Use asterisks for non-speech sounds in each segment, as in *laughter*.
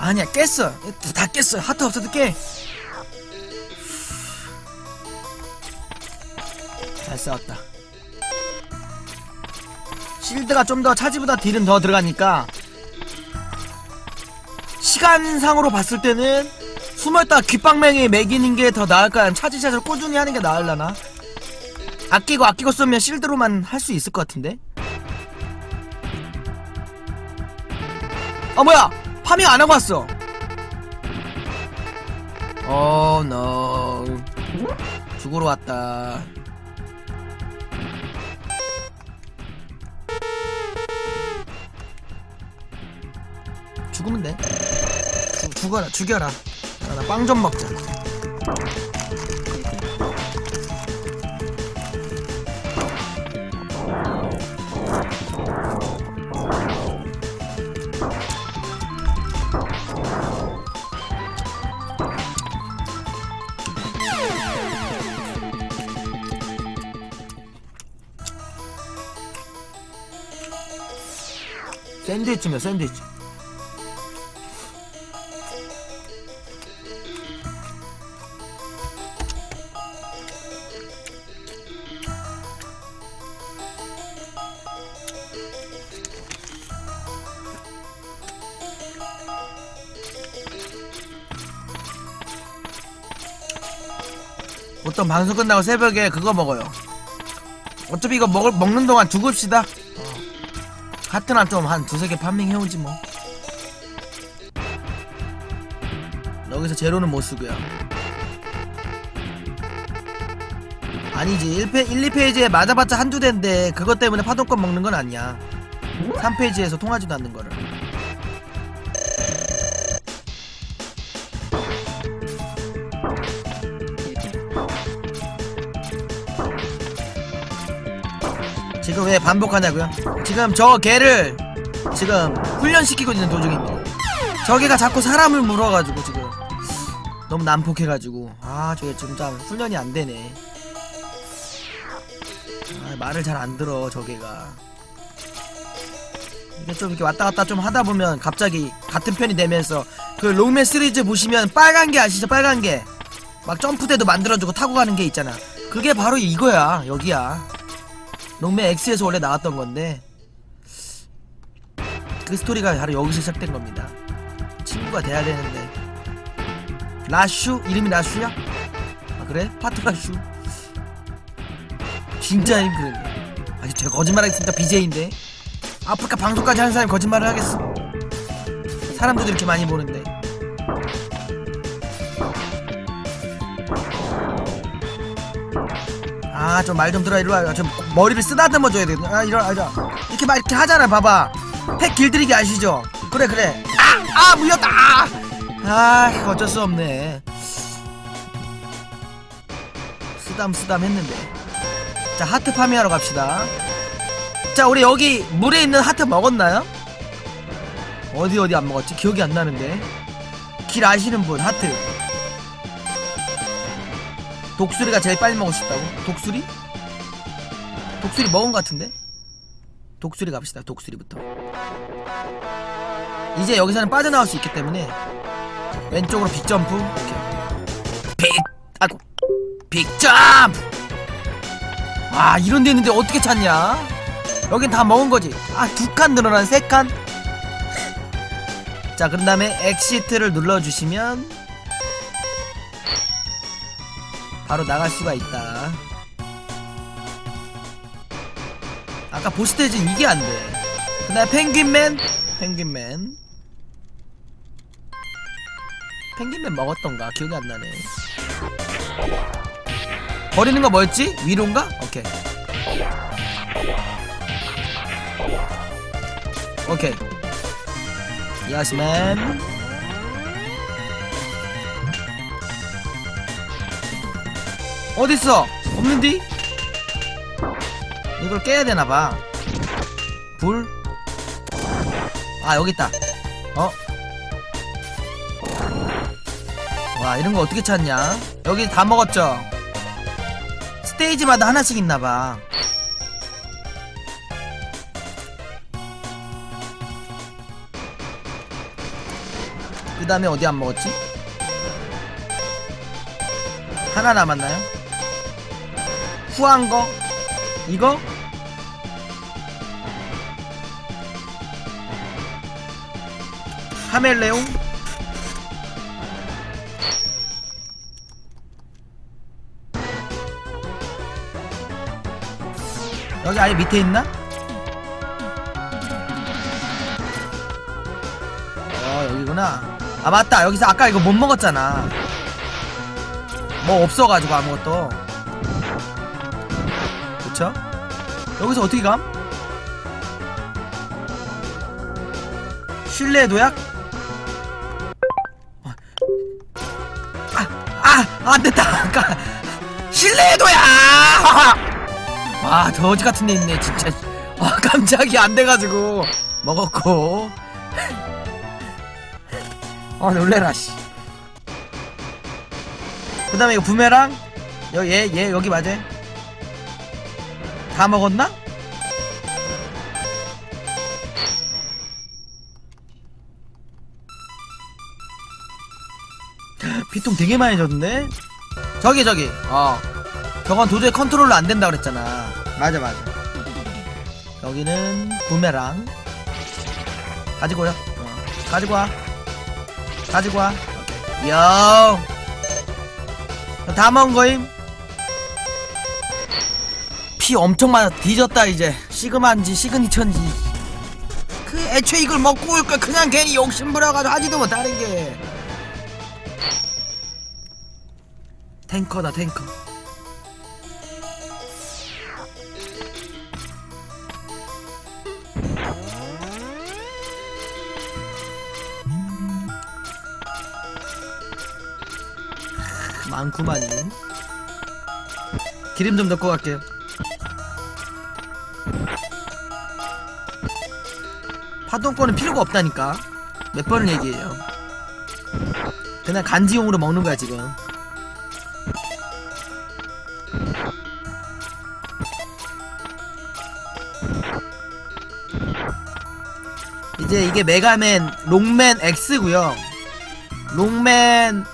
아니야 깼어 다 깼어 하트 없어도 깨. 잘 싸웠다. 실드가 좀 더 차지보다 딜은 더 들어가니까 시간상으로 봤을 때는 숨었다 귓방맹이 매기는 게 더 나을까? 차지샷을 꾸준히 하는 게 나을라나? 아끼고 아끼고 쏘면 실드로만 할 수 있을 것 같은데? 아 뭐야! 파밍 안 하고 왔어! 어, 노. 죽으러 왔다. 죽으면 돼. 죽, 죽어라, 죽여라. 아, 나빵 좀 먹자. 샌드위치면 샌드위치. 보통 방송 끝나고 새벽에 그거 먹어요. 어차피 이거 먹을, 먹는 동안 죽읍시다. 어. 하트나 좀 한 두세 개 판밍해오지 뭐. 여기서 제로는 못 쓰고요. 아니지 1페, 1, 2페이지에 맞아봤자 한두 대인데 그것 때문에 파동권 먹는 건 아니야 3페이지에서 통하지도 않는 거를 지금 왜 반복하냐고요? 지금 저 개를 지금 훈련시키고 있는 도중입니다. 저 개가 자꾸 사람을 물어가지고 지금 너무 난폭해가지고 아 저게 진짜 훈련이 안 되네. 아, 말을 잘 안 들어 저 개가. 이게 좀 이렇게 왔다 갔다 좀 하다 보면 갑자기 같은 편이 되면서 그 롱맨 시리즈 보시면 빨간 게 아시죠? 빨간 게. 막 점프대도 만들어주고 타고 가는 게 있잖아. 그게 바로 이거야. 여기야. 롱맨 X에서 원래 나왔던 건데 그 스토리가 바로 여기서 시작된 겁니다. 친구가 돼야 되는데 라슈 이름이 라슈야? 아 그래? 파트 라슈 진짜 힘들네. 아니 제가 거짓말하겠습니까 BJ인데 아프리카 방송까지 하는 사람이 거짓말을 하겠어? 사람들도 이렇게 많이 보는데 아 좀 말 좀 들어 이리 와. 좀 머리를 쓰다듬어 줘야 돼. 아. 이리 와. 이렇게 막 이렇게 하잖아. 봐봐. 팩 길들이기 아시죠? 그래 그래. 아! 아 물렸다. 아! 아 어쩔 수 없네. 쓰담 쓰담 했는데. 자 하트 파밍하러 갑시다. 자 우리 여기 물에 있는 하트 먹었나요? 어디 어디 안 먹었지? 기억이 안 나는데. 길 아시는 분 하트. 독수리가 제일 빨리 먹을 수 있다고? 독수리? 독수리 먹은 것 같은데? 독수리 갑시다 독수리부터 이제 여기서는 빠져나올 수 있기 때문에 왼쪽으로 빅점프 빅 아이고 빅점프 아 이런 데 있는데 어떻게 찾냐 여긴 다 먹은 거지 아 두 칸 늘어난 세 칸 자 그런 다음에 엑시트를 눌러주시면 바로 나갈 수가 있다. 아까 보스 스테이지 이게 안 돼. 그다음 펭귄맨, 펭귄맨. 펭귄맨 먹었던가 기억이 안 나네. 버리는 거 뭐였지? 위로인가? 오케이. 오케이. 야스맨. 어딨어? 없는디? 이걸 깨야 되나봐. 불? 아, 여기 있다. 어? 와, 이런 거 어떻게 찾냐? 여기 다 먹었죠? 스테이지마다 하나씩 있나봐. 그 다음에 어디 안 먹었지? 하나 남았나요? 후한 거? 이거? 카멜레온? 여기 아예 밑에 있나? 어 여기구나 아 맞다 여기서 아까 이거 못 먹었잖아 뭐 없어가지고 아무것도 그쵸? 여기서 어떻게 감? 실내 도약? 아, 아, 안 됐다. 아까 실내 도약! 와, 더지 같은 데 있네, 진짜. 와, 깜짝이 안 돼가지고 먹었고. 아, 놀래라, 씨. 그 다음에 이거 부메랑. 여, 얘, 얘, 여기 맞아. 다 먹었나? 피통 되게 많이 줬는데? 저기 저기 어 저건 도저히 컨트롤로 안 된다 그랬잖아 맞아 맞아 여기는 부메랑 가지고 요 어, 가지고 와 가지고 와. 요. 다 먹은 거임? 피 엄청 많아 뒤졌다 이제. 시그마인지 시그니처인지. 그 애초에 이걸 먹고 올걸 그냥 괜히 욕심 부려가지고 하지도 못하는 게. 탱커다 탱커. 많구만요 기름 좀 넣고 갈게요 파동권은 필요가 없다니까 몇 번을 얘기해요 그냥 간지용으로 먹는 거야 지금 이제 이게 메가맨 롱맨 X고요. 롱맨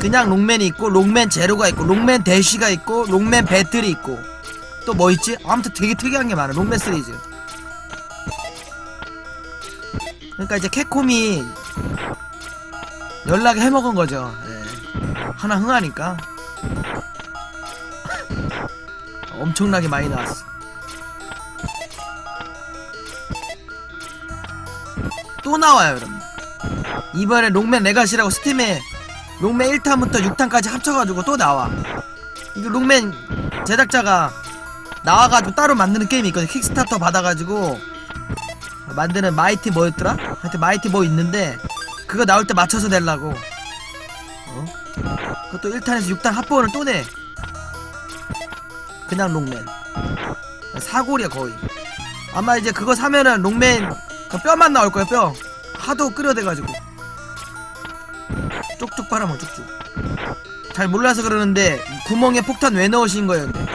그냥 롱맨이 있고 롱맨 제로가 있고 롱맨 대쉬가 있고 롱맨 배틀이 있고 또 뭐 있지? 아무튼 되게 특이한 게 많아. 롱맨 시리즈. 그러니까 이제 캡콤이 연락을 해먹은 거죠. 예. 하나 흥하니까 엄청나게 많이 나왔어. 또 나와요 여러분 이번에 롱맨 레가시라고 스팀에 롱맨 1탄부터 6탄까지 합쳐가지고 또 나와 이거 롱맨 제작자가 나와가지고 따로 만드는 게임이 있거든 킥스타터 받아가지고 만드는 마이티 뭐였더라? 하여튼 마이티 뭐 있는데 그거 나올 때 맞춰서 내려고. 어? 그것도 1탄에서 6탄 합본을 또 내. 그냥 롱맨. 사골이야 거의. 아마 이제 그거 사면은 롱맨 그 뼈만 나올 거야 뼈. 하도 끓여대가지고. 쪽쪽 빨아먹어 쪽쪽. 잘 몰라서 그러는데 구멍에 폭탄 왜 넣으신 거예요 근데?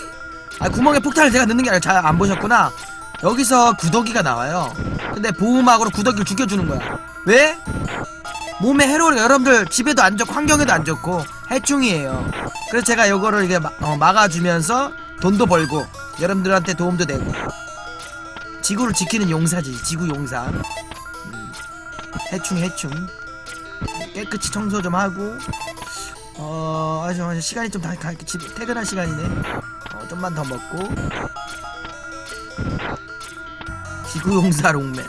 *laughs* 아 구멍에 폭탄을 제가 넣는 게 아니라 잘 안 보셨구나 여기서 구더기가 나와요. 근데 보호막으로 구더기를 죽여주는 거야. 왜? 몸에 해로우니까 여러분들 집에도 안 좋고 환경에도 안 좋고 해충이에요. 그래서 제가 이거를 이게 마- 어, 막아주면서 돈도 벌고 여러분들한테 도움도 되고. 지구를 지키는 용사지 지구 용사. 음, 해충 해충. 깨끗이 청소 좀 하고. 어 아주 시간이 좀다 가, 집 퇴근할 시간이네. 어 좀만 더 먹고 지구 용사 롱맨.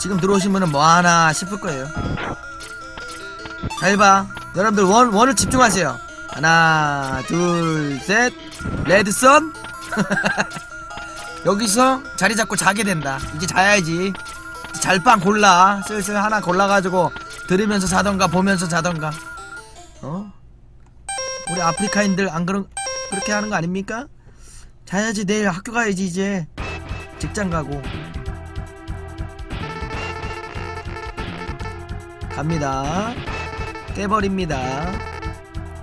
지금 들어오신 분은 뭐 하나 싶을 거예요. 잘 봐. 여러분들 원 원을 집중하세요. 하나 둘셋. 레드선. *laughs* 여기서 자리 잡고 자게 된다. 이제 자야지. 잘빵 골라. 슬슬 하나 골라가지고 들으면서 자던가 보면서 자던가. 어? 우리 아프리카인들 안 그런 그렇게 하는 거 아닙니까 자야지 내일 학교 가야지 이제. 직장 가고. 갑니다. 깨버립니다.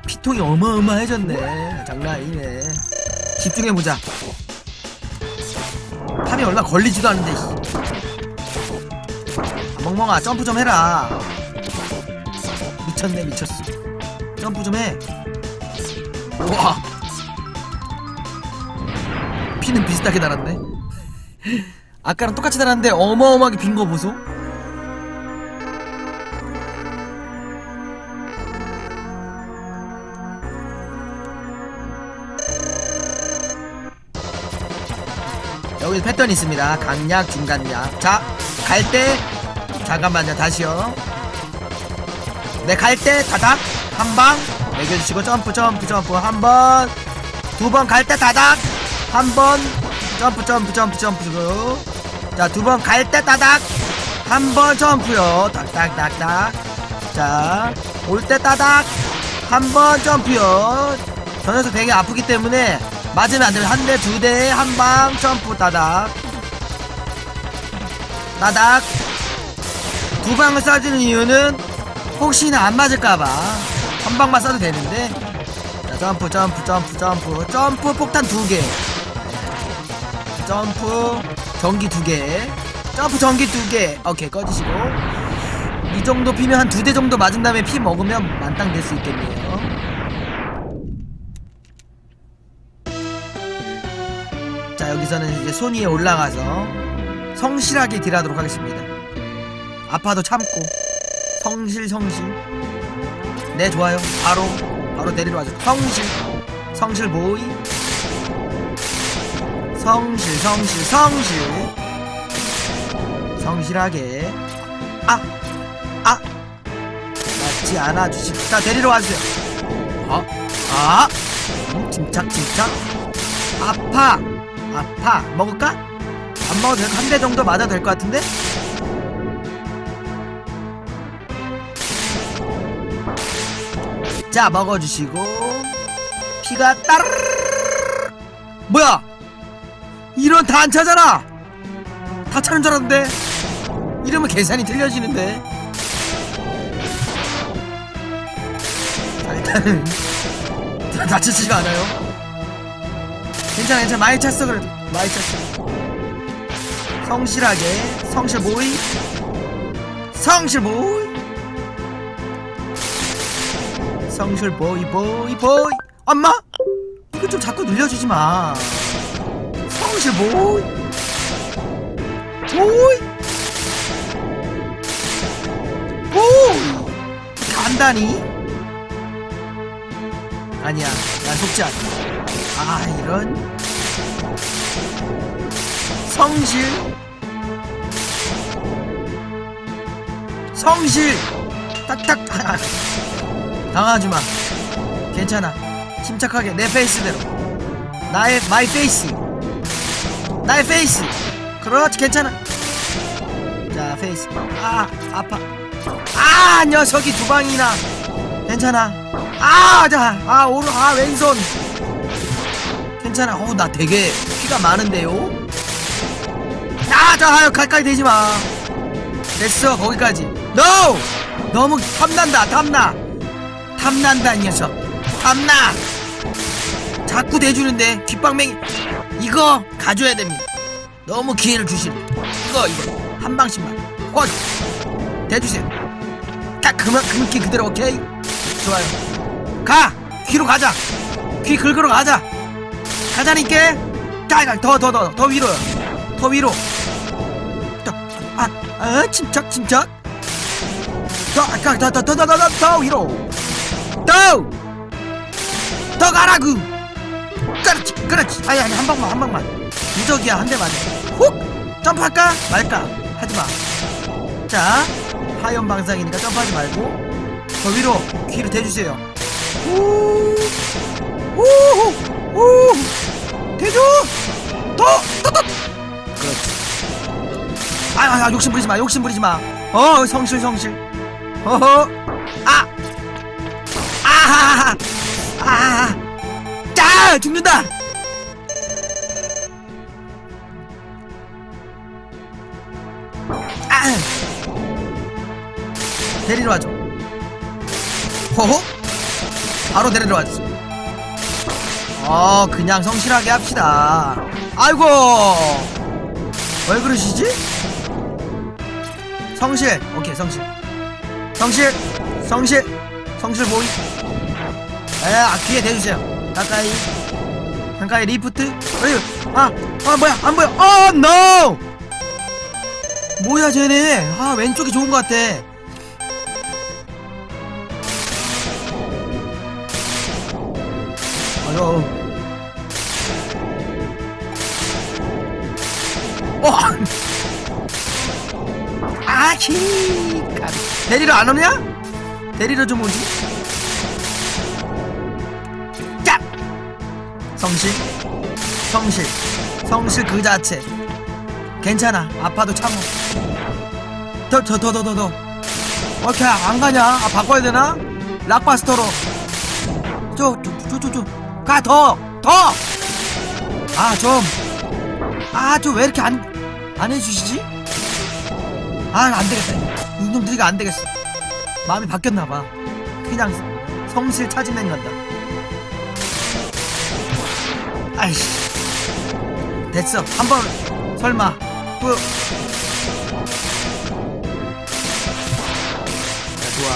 피통이 어마어마해졌네 장난 아니네. 집중해보자. 땀이 얼마 걸리지도 않은데 씨. 아, 멍멍아 점프 좀 해라. 미쳤네 미쳤어. 점프 좀해. 우와 피는 비슷하게 달았네 아까랑 똑같이 달았는데 어마어마하게 빈 거 보소 여기 패턴이 있습니다. 강약, 중간약. 자, 갈 때, 잠깐만요. 다시요. 네, 갈 때, 다닥. 한 방. 매겨주시고, 점프, 점프, 점프. 한 번. 두 번 갈 때, 다닥. 한 번. 점프, 점프, 점프, 점프. 자, 두 번 갈 때, 다닥. 한 번 점프요. 딱, 딱, 딱, 딱. 자, 올 때, 따닥. 한 번 점프요. 저 녀석 되게 아프기 때문에 맞으면 안 돼요. 한 대, 두 대, 한 방, 점프, 따닥. 따닥. 두 방을 쏴주는 이유는 혹시나 안 맞을까봐. 한 방만 쏴도 되는데. 자, 점프, 점프, 점프, 점프. 점프 폭탄 두 개. 점프, 전기 두 개. 점프, 전기 두 개. 오케이, 꺼지시고. 이 정도 피면 한 두 대 정도 맞은 다음에 피 먹으면 만땅 될 수 있겠네요. 자 여기서는 이제 손 위에 올라가서 성실하게 딜하도록 하겠습니다. 아파도 참고 성실 성실. 네 좋아요. 바로 바로 데리러 와줘. 성실 성실 보이. 성실 성실 성실. 성실하게. 아 아. 맞지 않아 주십시오. 데리러 와주세요. 어? 아? 음, 침착 침착. 아파. 아파 먹을까? 안 먹어도? 한 대 정도 맞아도 될것 같은데? 자 먹어주시고 피가 따르르 뭐야 이런 다안 차잖아. 다 차는 줄 알았는데. 이러면 계산이 틀려지는데. 자 일단은 *laughs* 다치지가 않아요. 괜찮아 괜찮아. 많이 찼어 그래도. 많이 찼어. 성실하게. 성실 보이. 성실 보이. 성실 보이 보이 보이. 엄마! 이거 좀 자꾸 늘려주지 마 성실 보이 보이? 보이? 간다니 아니야 난 속지 않아. 아 이런? 성실? 성실! 딱딱 당하지 마. 괜찮아. 침착하게 내 페이스대로. 나의 마이 페이스 나의 페이스 그렇지 괜찮아 자 페이스 아 아파 아 녀석이 두 방이나 괜찮아 아자아 오른 아 왼손 괜찮아. 어, 나 되게 피가 많은데요? 아, 자, 하여 가까이 대지 마. 됐어, 거기까지. NO! 너무 탐난다, 탐나. 탐난다, 이 녀석. 탐나. 자꾸 대주는데, 귓방맹이. 이거 가져야 됩니다. 너무 기회를 주시네. 이거, 이거. 한 방씩만. 어, 대주세요. 딱 그만, 그만키 그대로, 오케이? 좋아요. 가! 귀로 가자. 귀 긁으러 가자. 가자니까 더더 더 더 위로 더 위로 더아 아, 침착 침착 더더더더더더 더 위로 더 더 가라구 그렇지 그렇지. 아니 아니 한 방만 한 방만. 무적이야 한 대 맞아 훅! 점프할까? 말까? 하지마. 자 하연 방상이니까 점프하지 말고 더 위로 귀를 대주세요. 우우우 대주! 더더더! 그렇지. 아, 아, 아 욕심 부리지 마 욕심 부리지 마어 성실 성실. 어허. 아! 아하하 아 짜 죽는다! 아! 데리러 와줘. 호호 바로 데리러 와주세요 어 그냥 성실하게 합시다. 아이고! 왜 그러시지? 성실. 오케이 성실. 성실! 성실! 성실 모이. 에 아, 귀에 대주세요 가까이. 가까이 리프트? 어이 아아 뭐야 안 보여. 어 노! 뭐야 쟤네? 아 왼쪽이 좋은 것 같아. 아유 어! 아히 데리러 안 오냐? 데리러 좀 오지 성실 성실. 성실 그 자체. 괜찮아. 아파도 참어 더 더 더 더 더 더. 어떻게 안 가냐? 아 바꿔야 되나? 락바스터로. 저 저 저저가더 더 아 좀아 좀왜 이렇게 안 안 해주시지? 아 안 되겠다. 이놈들이가 안 되겠어. 마음이 바뀌었나 봐. 그냥 성실 차진행 간다 아이씨. 됐어. 한 번 설마. 또 자, 좋아.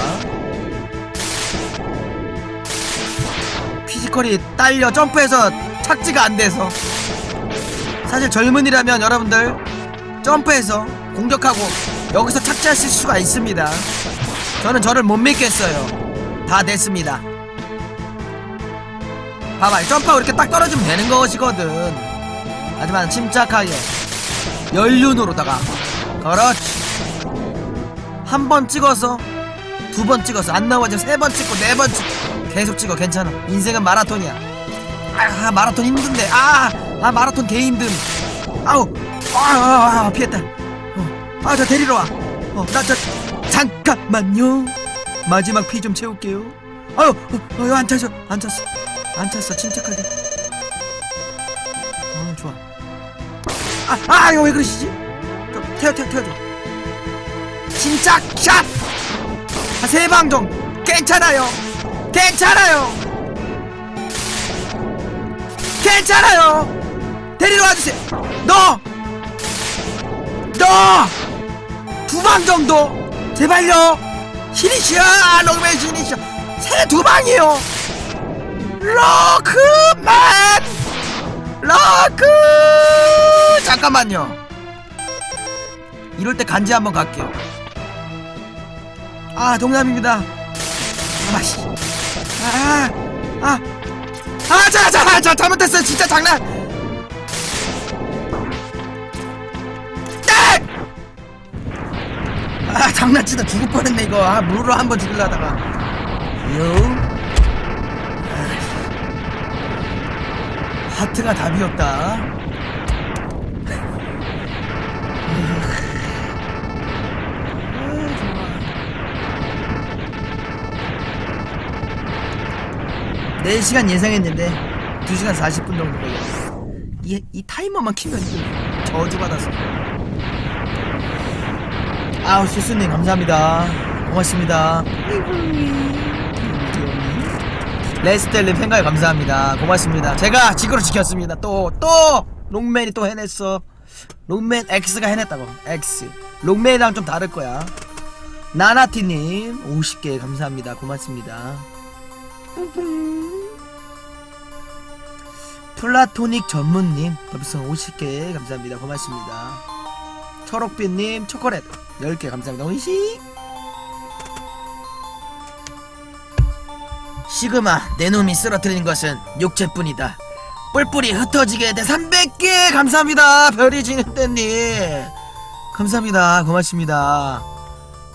피지컬이 딸려 점프해서 착지가 안 돼서. 사실 젊은이라면 여러분들 점프해서 공격하고 여기서 착지하실 수가 있습니다. 저는 저를 못 믿겠어요. 다 됐습니다 봐봐 점프하고 이렇게 딱 떨어지면 되는 것이거든. 하지만 침착하게 연륜으로다가 그렇지. 한 번 찍어서 두 번 찍어서 안 나오면 세 번 찍고 네 번 찍고 계속 찍어 괜찮아. 인생은 마라톤이야. 아 마라톤 힘든데. 아, 아 마라톤 개 힘듦 아우 아, 아, 아 피했다. 아저 데리러 와어나 저 잠깐만요. 마지막 피 좀 채울게요. 아유 어, 어, 안 찼어 안 찼어 안 찼어 침착하게. 어 좋아. 아아 이거 왜 그러시지? 좀 태워 태워 태워줘. 침착 샷세방 정도 괜찮아요. 괜찮아요. 괜찮아요. 데리러 와주세요. 너! 너! 두 방 정도. 제발요. 신이시여 롱맨 신이시여 새두 방이요 로크맨 로크 잠깐만요 이럴 때 간지 한번 갈게요 아 동남입니다 아씨 아 아 아, 자, 자, 자, 잘못했어요. 진짜 장난. 딱! 아, 장난치다 죽을 뻔했네 이거. 아, 물로 한번 죽일라다가. 요. 하트가 답이었다. 네 시간 예상했는데 2시간 40분 정도 걸렸어. 이, 이 타이머만 키면 저주받아서. 아우 수수님 감사합니다. 고맙습니다 레스텔님 생각에 감사합니다. 고맙습니다. 제가 지구로 지켰습니다. 또 또 롱맨이 또 해냈어. 롱맨 X가 해냈다고. X. 롱맨이랑 좀 다를 거야. 나나티님 50개 감사합니다. 고맙습니다. 플라토닉 전문님 별풍선 50개 감사합니다. 고맙습니다. 초록빛님 초콜릿 10개 감사합니다. 오이시 시그마 내 놈이 쓰러뜨린 것은 육체뿐이다. 뿔뿔이 흩어지게 돼 300개! 감사합니다 별이 지는 때님. 감사합니다 고맙습니다.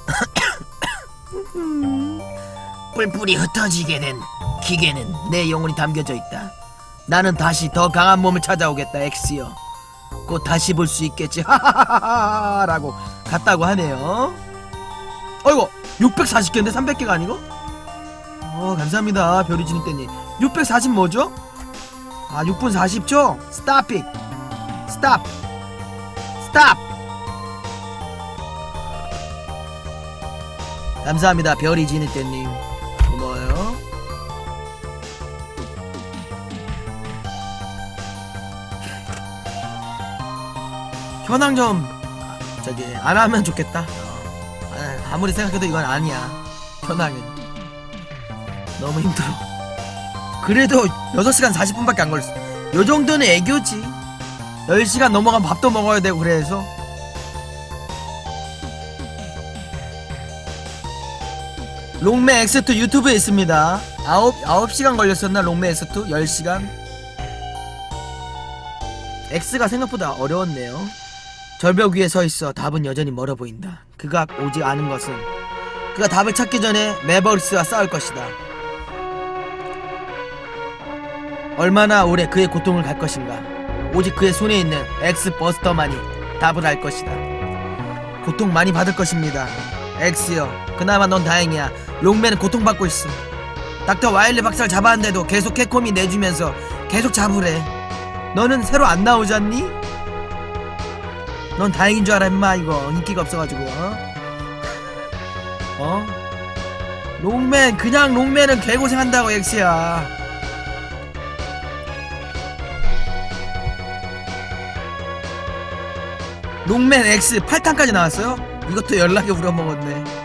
*coughs* 뿔뿔이 흩어지게 된 기계는 내 영혼이 담겨져 있다. 나는 다시 더 강한 몸을 찾아오겠다 엑스요 곧 다시 볼 수 있겠지. 하하하하라고 갔다고 하네요. 어이구 640개인데 300개가 아니고? 어 감사합니다. 별이 지는 때님 640 뭐죠? 아 6분 40초? 스탑 잇 스탑 스탑 감사합니다. 별이 지는 때님. 고마워요. 현황 좀 저기 안 하면 좋겠다. 아, 아무리 생각해도 이건 아니야. 현황은 너무 힘들어. 그래도 6시간 40분밖에 안 걸렸어. 요 정도는 애교지. 10시간 넘어가면 밥도 먹어야 되고 그래서 롱맨 X2 유튜브에 있습니다. 9, 9시간 걸렸었나 롱맨 X2? 10시간? X가 생각보다 어려웠네요. 절벽 위에 서 있어 답은 여전히 멀어 보인다. 그가 오지 않은 것은 그가 답을 찾기 전에 메버리스와 싸울 것이다. 얼마나 오래 그의 고통을 갈 것인가. 오직 그의 손에 있는 X 버스터만이 답을 알 것이다. 고통 많이 받을 것입니다. X요. 그나마 넌 다행이야. 롱맨은 고통받고 있어. 닥터 와일리 박사를 잡았는데도 계속 캡콤이 내주면서 계속 잡으래. 너는 새로 안 나오지 않니? 넌 다행인 줄 알아 임마 이거 인기가 없어가지고 어? 어? 롱맨 그냥 롱맨은 개고생한다고 엑스야 롱맨 X 8탄까지 나왔어요? 이것도 연락이 우려먹었네